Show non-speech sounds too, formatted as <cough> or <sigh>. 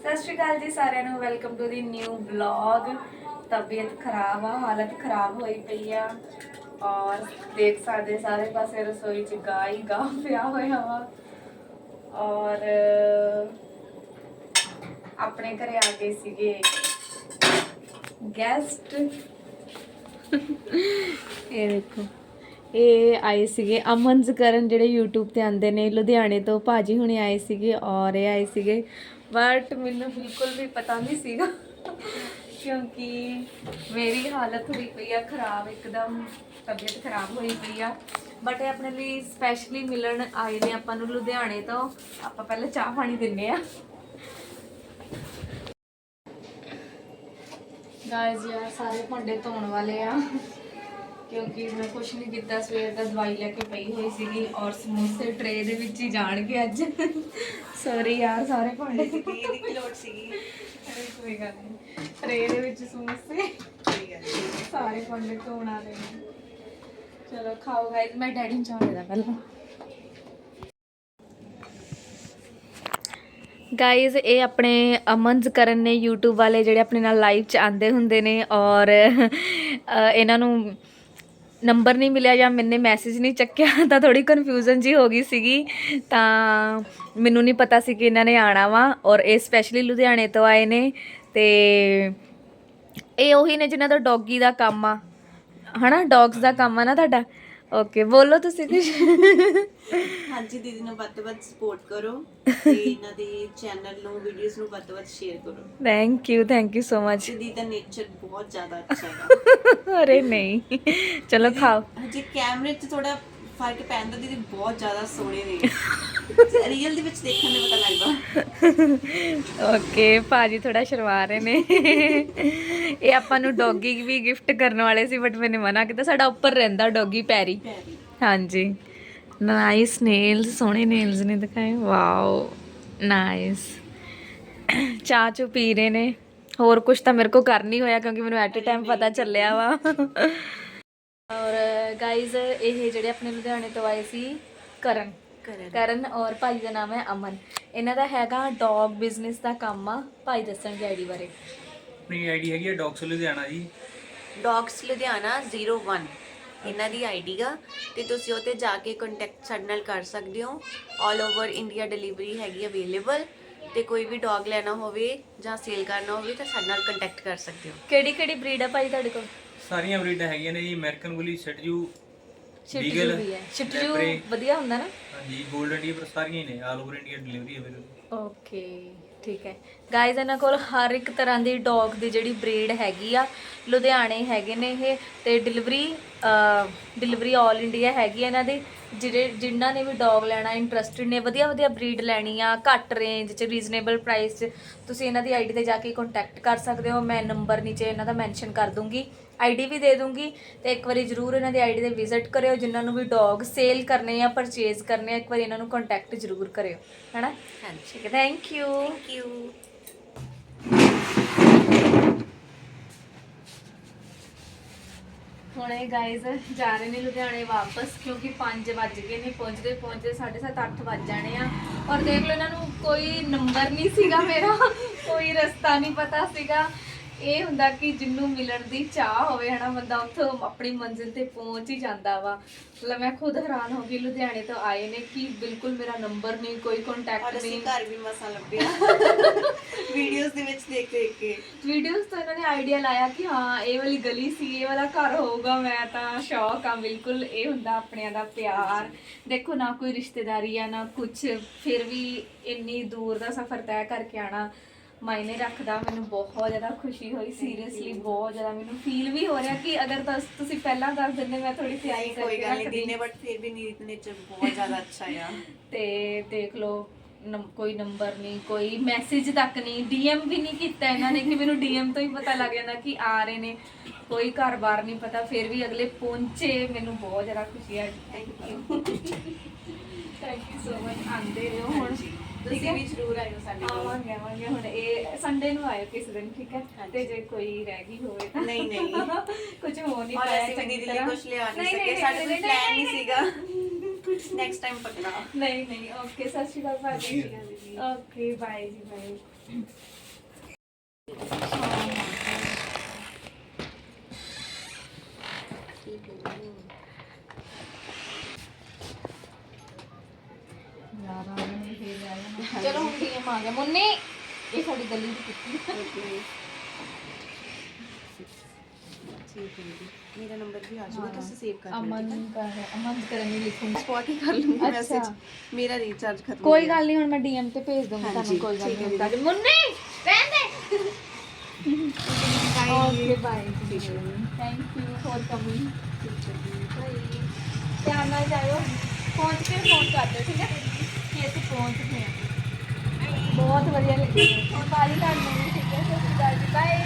ਸਤਿ ਸ਼੍ਰੀ ਅਕਾਲ ਜੀ ਸਾਰਿਆਂ ਨੂੰ welcome to the new vlog ਤਬੀਅਤ ਖਰਾਬ ਆ, ਹਾਲਤ ਖਰਾਬ ਹੋਈ ਪਈ ਆ। ਔਰ ਦੇਖ ਸਕਦੇ ਸਾਰੇ ਪਾਸੇ ਰਸੋਈ 'ਚ ਗਾ ਹੀ ਗਾ ਪਿਆ ਹੋਇਆ ਵਾ। ਔਰ, ਆਪਣੇ ਘਰੇ ਆ ਗਏ ਸੀਗੇ ਗੈਸਟ <laughs> ਇਹ ਦੇਖੋ। ਇਹ ਆਏ ਸੀਗੇ ਅਮਨਸ ਕਰਨ ਜਿਹੜੇ YouTube ਤੇ ਆਉਂਦੇ ਨੇ, ਲੁਧਿਆਣੇ ਤੋਂ ਭਾਜੀ ਹੁਣੇ ਆਏ ਸੀਗੇ ਔਰ ਇਹ ਆਏ ਸੀਗੇ। ਬਟ ਮੈਨੂੰ ਬਿਲਕੁਲ ਵੀ ਪਤਾ ਨਹੀਂ ਸੀਗਾ, ਕਿਉਂਕਿ ਮੇਰੀ ਹਾਲਤ ਹੋਈ ਪਈ ਆ ਖਰਾਬ, ਇੱਕਦਮ ਤਬੀਅਤ ਖਰਾਬ ਹੋਈ ਪਈ ਆ। ਬਟ ਇਹ ਆਪਣੇ ਲਈ ਸਪੈਸ਼ਲੀ ਮਿਲਣ ਆਏ ਨੇ ਆਪਾਂ ਨੂੰ ਲੁਧਿਆਣੇ ਤੋਂ। ਆਪਾਂ ਪਹਿਲਾਂ ਚਾਹ ਪਾਣੀ ਦਿੰਨੇ ਆ। ਗਾਇਜ਼ ਯਾਰ ਸਾਰੇ ਭਾਂਡੇ ਧੋਣ ਵਾਲੇ ਆ। ਕਿਉਂਕਿ ਮੈਂ ਕੁਛ ਨਹੀਂ ਕੀਤਾ ਸਵੇਰ ਦਾ ਦਵਾਈ ਲੈ ਕੇ ਪਈ ਹੋਈ ਸੀਗੀ ਔਰ ਸਮੋਸੇ ਟਰੇ ਦੇ ਵਿੱਚ ਹੀ ਜਾਣਗੇ ਅੱਜ। ਸੌਰੀ ਯਾਰ ਸਾਰੇ ਭਾਂਡੇ ਦੀ ਦੀ ਲੋੜ ਸੀਗੀ? ਅਰੇ ਕੋਈ ਗੱਲ ਨਹੀਂ। ਟਰੇ ਦੇ ਵਿੱਚ ਸਮੋਸੇ। ਸਾਰੇ ਭਾਂਡੇ ਧੋਣ ਵਾਲੇ ਨੇ। ਚਲੋ ਖਾਓ ਗਾਇਜ਼ ਮੈਂ ਡੈਡੀ ਨੂੰ ਚਾਹ ਦੇਦਾ ਪਹਿਲਾਂ। ਗਾਇਜ਼ ਇਹ ਆਪਣੇ ਅਮਨਸ ਕਰਨ ਨੇ YouTube ਵਾਲੇ ਜਿਹੜੇ ਆਪਣੇ ਨਾਲ ਲਾਈਵ ਚ ਆਂਦੇ ਹੁੰਦੇ ਨੇ ਔਰ ਇਹਨਾਂ ਨੂੰ ਨੰਬਰ ਨਹੀਂ ਮਿਲਿਆ ਜਾਂ ਮੈਨੇ ਮੈਸੇਜ ਨਹੀਂ ਚੱਕਿਆ, ਤਾਂ ਥੋੜੀ ਕਨਫਿਊਜ਼ਨ ਜੀ ਹੋ ਗਈ ਸੀਗੀ। ਤਾਂ ਮੈਨੂੰ ਨਹੀਂ ਪਤਾ ਸੀ ਕਿ ਇਹਨਾਂ ਨੇ ਆਣਾ ਵਾ, ਔਰ ਇਹ ਸਪੈਸ਼ਲੀ ਲੁਧਿਆਣੇ ਤੋਂ ਆਏ ਨੇ, ਤੇ ਇਹ ਉਹੀ ਨੇ ਜਿਨ੍ਹਾਂ ਦਾ ਡੌਗੀ ਦਾ ਕੰਮ ਆ। ਹਨਾ ਡੌਗਸ ਦਾ ਕੰਮ ਆ ਨਾ ਤੁਹਾਡਾ? ਓਕੇ ਬੋਲੋ ਤੁਸੀਂ ਕੁਝ ਹਾਂਜੀ ਦੀਦੀ ਨੂੰ ਵੱਧ ਤੋਂ ਵੱਧ ਸਪੋਰਟ ਕਰੋ ਤੇ ਇਹਨਾਂ ਦੇ ਚੈਨਲ ਨੂੰ ਵੀਡੀਓਜ਼ ਨੂੰ ਵੱਧ ਤੋਂ ਵੱਧ ਸ਼ੇਅਰ ਕਰੋ। Thank you thank you so much ਦੀਦੀ ਦਾ ਨੇਚਰ ਬਹੁਤ ਜ਼ਿਆਦਾ ਅੱਛਾ ਹੈਗਾ। ਅਰੇ ਨਹੀਂ ਚਲੋ ਖਾਓ। ਹਜੇ ਕੈਮਰੇ 'ਚ ਥੋੜਾ ਫ਼ਰਕ ਪੈਂਦਾ ਦੀਦੀ ਬਹੁਤ ਜ਼ਿਆਦਾ ਸੋਹਣੇ ਨੇ। ਰੀਅਲ ਦੇ ਵਿੱਚ ਦੇਖਣ ਦੇ ਪਤਾ ਲੱਗਦਾ। ਓਕੇ ਭਾਜੀ ਥੋੜਾ ਸ਼ਰਮਾ ਰਹੇ ਨੇ। ਇਹ ਆਪਾਂ ਨੂੰ ਡੌਗੀ ਵੀ ਗਿਫਟ ਕਰਨ ਵਾਲੇ ਸੀ ਬਟ ਮੈਨੇ ਮਨਾ ਕੀਤਾ। ਸਾਡਾ ਉੱਪਰ ਰਹਿੰਦਾ ਡੌਗੀ ਪੈਰੀ। ਹਾਂਜੀ। ਨਾਈਸ ਨੇਲਸ ਸੋਹਣੇ ਨੇਲਸ ਨੇ ਦਿਖਾਏ। ਵਾਓ ਨਾਈਸ ਚਾਹ ਚੁ ਪੀ ਰਹੇ ਨੇ। ਹੋਰ ਕੁਝ ਤਾਂ ਮੇਰੇ ਕੋ ਕਰ ਨਹੀਂ ਹੋਇਆ ਕਿਉਂਕਿ ਮੈਨੂੰ ਐਟ ਅ ਟਾਈਮ ਪਤਾ ਚੱਲਿਆ ਵਾ। ਔਰ ਗਾਇਜ਼ ਇਹ ਜਿਹੜੇ ਆਪਣੇ ਲੁਧਿਆਣੇ ਤੋਂ ਆਏ ਸੀ ਕਰਨ। ਕਰਨ। ਔਰ ਭਾਈ ਦਾ ਨਾਮ ਹੈ ਅਮਨ। ਇਹਨਾਂ ਦਾ ਹੈਗਾ ਡੌਗ ਬਿਜ਼ਨਸ ਦਾ ਕੰਮ ਆ। ਭਾਈ ਦੱਸਣਗੇ ਆਈਡੀ ਬਾਰੇ। ਆਪਣੀ ਆਈਡੀ ਹੈਗੀ ਹੈ ਡੌਗਸ ਲੁਧਿਆਣਾ ਜੀ। ਡੌਗਸ ਲੁਧਿਆਣਾ 01 ਇਹਨਾਂ ਦੀ ਆਈਡੀ ਆ ਤੇ ਤੁਸੀਂ ਉਹ ਤੇ ਜਾ ਕੇ ਕੰਟੈਕਟ ਸਾਡੇ ਨਾਲ ਕਰ ਸਕਦੇ ਹੋ। 올 ਓਵਰ ਇੰਡੀਆ ਡਿਲੀਵਰੀ ਹੈਗੀ ਅਵੇਲੇਬਲ ਤੇ ਕੋਈ ਵੀ ਡੌਗ ਲੈਣਾ ਹੋਵੇ ਜਾਂ ਸੇਲ ਕਰਨਾ ਹੋਵੇ ਤਾਂ ਸਾਡੇ ਨਾਲ ਕੰਟੈਕਟ ਕਰ ਸਕਦੇ ਹੋ। ਕਿਹੜੀ ਕਿਹੜੀ ਬਰੀਡ ਆ ਭਾਈ ਤੁਹਾਡੇ ਕੋਲ? ਸਾਰੀਆਂ ਬਰੀਡਾਂ ਹੈਗੀਆਂ ਨੇ ਜੀ American bully shih tzu Beagle, ਵੀ ਹੈ। Shih tzu. ਵਧੀਆ ਹੁੰਦਾ ਨਾ। ਹਾਂਜੀ 골ਡਨ ਟੀ ਪਰ ਸਾਰੀਆਂ ਹੀ ਨੇ all over India delivery available okay ਠੀਕ ਹੈ। ਗਾਇਜ਼ ਇਹਨਾਂ ਕੋਲ ਹਰ ਇੱਕ ਤਰ੍ਹਾਂ ਦੀ ਡੌਗ ਦੀ ਜਿਹੜੀ ਬਰੀਡ ਹੈਗੀ ਆ ਲੁਧਿਆਣੇ ਹੈਗੇ ਨੇ ਇਹ ਤੇ ਡਿਲੀਵਰੀ ਡਿਲੀਵਰੀ 올 ਇੰਡੀਆ ਹੈਗੀ ਆ ਇਹਨਾਂ ਦੀ। ਜਿਹੜੇ ਜਿਨ੍ਹਾਂ ਨੇ ਵੀ ਡੌਗ ਲੈਣਾ ਇੰਟਰਸਟਿਡ ਨੇ ਵਧੀਆ ਵਧੀਆ ਬਰੀਡ ਲੈਣੀ ਆ ਘੱਟ ਰੇਂਜ 'ਚ ਰੀਜ਼ਨੇਬਲ ਪ੍ਰਾਈਸ 'ਚ ਤੁਸੀਂ ਇਹਨਾਂ ਦੀ ਆਈਡੀ ਤੇ ਜਾ ਕੇ ਕੰਟੈਕਟ ਕਰ ਸਕਦੇ ਹੋ। ਮੈਂ ਨੰਬਰ ਨੀਚੇ ਇਹਨਾਂ ਦਾ ਮੈਂਸ਼ਨ ਕਰ ਦੂੰਗੀ। ਆਈਡੀ ਵੀ ਦੇ ਦੂੰਗੀ ਤੇ ਇੱਕ ਵਾਰੀ ਜਰੂਰ ਇਹਨਾਂ ਦੀ ਆਈਡੀ ਤੇ ਵਿਜ਼ਿਟ ਕਰਿਓ। ਜਿਨ੍ਹਾਂ ਨੂੰ ਵੀ ਡੌਗ ਸੇਲ ਕਰਨੇ ਆ ਪਰਚੇਜ਼ ਕਰਨੇ ਆ ਇੱਕ ਵਾਰੀ ਇਹਨਾਂ ਨੂੰ ਕੰਟੈਕਟ ਜਰੂਰ ਕਰਿਓ। ਹੈਨਾ? ਹਾਂਜੀ। ਠੀਕ ਹੈ ਥੈਂਕ ਯੂ ਥੈਂਕ ਯੂ ਹੁਣ ਇਹ ਗਾਇਜ਼ ਜਾ ਰਹੇ ਨੇ ਲੁਧਿਆਣੇ ਵਾਪਸ ਕਿਉਂਕਿ 5 ਵੱਜ ਗਏ ਨੇ ਪਹੁੰਚਦੇ ਪਹੁੰਚਦੇ 7:30 8 ਵੱਜ ਜਾਣੇ ਆ। ਔਰ ਦੇਖ ਲਓ ਇਹਨਾਂ ਨੂੰ ਕੋਈ ਨੰਬਰ ਨਹੀਂ ਸੀਗਾ ਮੇਰਾ ਕੋਈ ਰਸਤਾ ਨਹੀਂ ਪਤਾ ਸੀਗਾ। ਇਹ ਹੁੰਦਾ ਕਿ ਜਿੰਨੂੰ ਮਿਲਣ ਦੀ ਚਾਹ ਹੋਵੇ ਹਨਾ ਬੰਦਾ ਉੱਥੋਂ ਆਪਣੀ ਮੰਜ਼ਿਲ ਤੇ ਪਹੁੰਚ ਹੀ ਜਾਂਦਾ ਵਾ। ਮਤਲਬ ਮੈਂ ਖੁਦ ਹੈਰਾਨ ਹੋ ਗਈ ਲੁਧਿਆਣੇ ਤੋਂ ਆਏ ਨੇ ਕਿ ਬਿਲਕੁਲ ਮੇਰਾ ਨੰਬਰ ਨਹੀਂ ਕੋਈ ਕੰਟੈਕਟ ਅਸੀਂ ਨਹੀਂ। ਘਰ ਵੀ ਮਸਾਂ ਲੱਭਿਆ। <laughs> ਦੇਖ ਦੇਖ ਕੇ। ਵੀਡੀਓਜ਼ ਤੋਂ ਇਹਨਾਂ ਨੇ ਆਈਡੀਆ ਲਾਇਆ ਕਿ ਹਾਂ ਇਹ ਵਾਲੀ ਗਲੀ ਸੀ ਇਹ ਵਾਲਾ ਘਰ ਹੋਊਗਾ ਮੈਂ ਤਾਂ ਸ਼ੌਕ ਆ ਬਿਲਕੁਲ ਇਹ ਹੁੰਦਾ ਆਪਣਿਆਂ ਦਾ ਪਿਆਰ। ਦੇਖੋ ਨਾ ਕੋਈ ਰਿਸ਼ਤੇਦਾਰੀ ਆ ਨਾ ਕੁਝ ਫਿਰ ਵੀ ਇੰਨੀ ਦੂਰ ਦਾ ਸਫ਼ਰ ਤੈਅ ਕਰਕੇ ਆਣਾ ਮਾਇਨੇ ਰੱਖਦਾ ਮੈਨੂੰ ਬਹੁਤ ਜ਼ਿਆਦਾ ਖੁਸ਼ੀ ਹੋਈ ਸੀਰੀਅਸਲੀ ਬਹੁਤ ਜ਼ਿਆਦਾ ਮੈਨੂੰ ਫੀਲ ਵੀ ਹੋ ਰਿਹਾ ਕਿ ਅਗਰ ਤਾਂ ਤੁਸੀਂ ਪਹਿਲਾਂ ਦੱਸ ਦਿੰਦੇ ਮੈਂ ਥੋੜੀ ਤਿਆਰੀ ਕੋਈ ਕਰਕੇ ਗੱਲ ਨਹੀਂ ਰੱਖਦੀ ਦੀਨੇ ਬਟ ਫਿਰ ਵੀ ਨੀਤ ਨੇਚਰ ਬਹੁਤ ਜ਼ਿਆਦਾ ਅੱਛਾ ਆ। <laughs> ਤੇ ਦੇਖ ਲਓ ਨੰ- ਕੋਈ ਨੰਬਰ ਨਹੀਂ ਕੋਈ ਮੈਸੇਜ ਤੱਕ ਨਹੀਂ ਡੀਐਮ ਵੀ ਨਹੀਂ ਕੀਤਾ ਇਹਨਾਂ ਨੇ ਕਿ ਮੈਨੂੰ ਡੀਐਮ ਤੋਂ ਹੀ ਪਤਾ ਲੱਗ ਜਾਂਦਾ ਕਿ ਆ ਰਹੇ ਨੇ। ਕੋਈ ਘਰ-ਬਾਰ ਨਹੀਂ ਪਤਾ ਫਿਰ ਵੀ ਅਗਲੇ ਪਹੁੰਚੇ ਮੈਨੂੰ ਬਹੁਤ ਜ਼ਿਆਦਾ ਖੁਸ਼ੀ ਹੈ thank you thank you so much ਆਂਦੇ ਰਹੋ ਹੁਣ। ਤੁਸੀਂ ਵੀ ਜ਼ਰੂਰ ਆਇਓ ਸਾਡੇ ਕੋਲ। ਆਵਾਂਗੇ ਆਵਾਂਗੇ ਹੁਣ। ਇਹ ਸੰਡੇ ਨੂੰ ਆਇਓ ਕਿਸੇ ਦਿਨ ਠੀਕ ਹੈ? ਹਾਂਜੀ। ਤੇ ਜੇ ਕੋਈ ਰਹਿ ਗਈ ਹੋਵੇ ਤਾਂ। ਨਹੀਂ, ਨਹੀਂ। <laughs> ਕੁਝ ਹੋ ਨਹੀਂ ਔਰ ਪਾਇਆ ਅਸੀਂ ਵੀ ਚੰਗੀ ਦੀਦੀ ਲਈ ਤਰ੍ਹਾਂ। ਕੁਝ ਲਿਆ ਨਹੀਂ ਨਹੀਂ, ਸਕੇ ਨਹੀਂ, ਸਾਡੇ ਨਹੀਂ, ਪਲਾਨ ਨਹੀਂ, ਨਹੀਂ। ਸੀਗਾ। ਨੈਕਸਟ ਟਾਈਮ ਪਕੜਾ ਨਹੀਂ ਨਹੀਂ ਓਕੇ ਸਤਿ ਸ਼੍ਰੀ ਅਕਾਲ ਭਾਜੀ। ਓਕੇ ਬਾਏ ਜੀ ਬਾਏ ਚਲੋ ਹੁਣ ਡੀਐਮ ਆ ਗਿਆ। ਮੁੰਨੀ ਇਹ ਸਾਡੀ ਗਲੀ ਦੀ ਕੁੱਤੀ ਠੀਕ ਹੈ ਜੀ ਮੇਰਾ ਨੰਬਰ ਵੀ ਆ ਜਾਊਗਾ ਤੁਸੀਂ ਸੇਵ ਕਰ ਅਮਨ ਦਾ ਹੈ ਅਮਨ ਕਰਨ ਨੂੰ ਲਿਖੂੰਗੀ ਸਪੋਟ ਹੀ ਕਰ ਲੂੰਗੀ ਅੱਛਾ। ਮੈਸੇਜ ਮੇਰਾ ਰੀਚਾਰਜ ਖਤਮ ਕੋਈ ਗੱਲ ਨਹੀਂ ਹੁਣ ਮੈਂ ਡੀਐਮ ਤੇ ਭੇਜ ਦੂੰਗੀ ਹਾਂਜੀ, ਤੁਹਾਨੂੰ ਕੋਈ ਗੱਲ ਠੀਕ ਹੈ ਨਹੀਂ ਦੀਦੀ। ਤਾਂ ਮੁੰਨੀ ਰਹਿੰਦੇ okay bye thank you for coming ਧਿਆਨ ਨਾਲ ਜਾਇਓ ਪਹੁੰਚ ਕੇ ਫੋਨ ਕਰ ਦਿਓ ਠੀਕ ਹੈ ਕਿ ਅਸੀਂ ਪਹੁੰਚ ਗਏ ਹਾਂ ਬਹੁਤ ਵਧੀਆ ਲੱਗਿਆ ਹੁਣ ਬਾਰੀ ਕਰ ਲਵਾਂਗੇ ਠੀਕ ਹੈ ਸਤਿ ਸ਼੍ਰੀ ਅਕਾਲ ਜੀ ਬਾਏ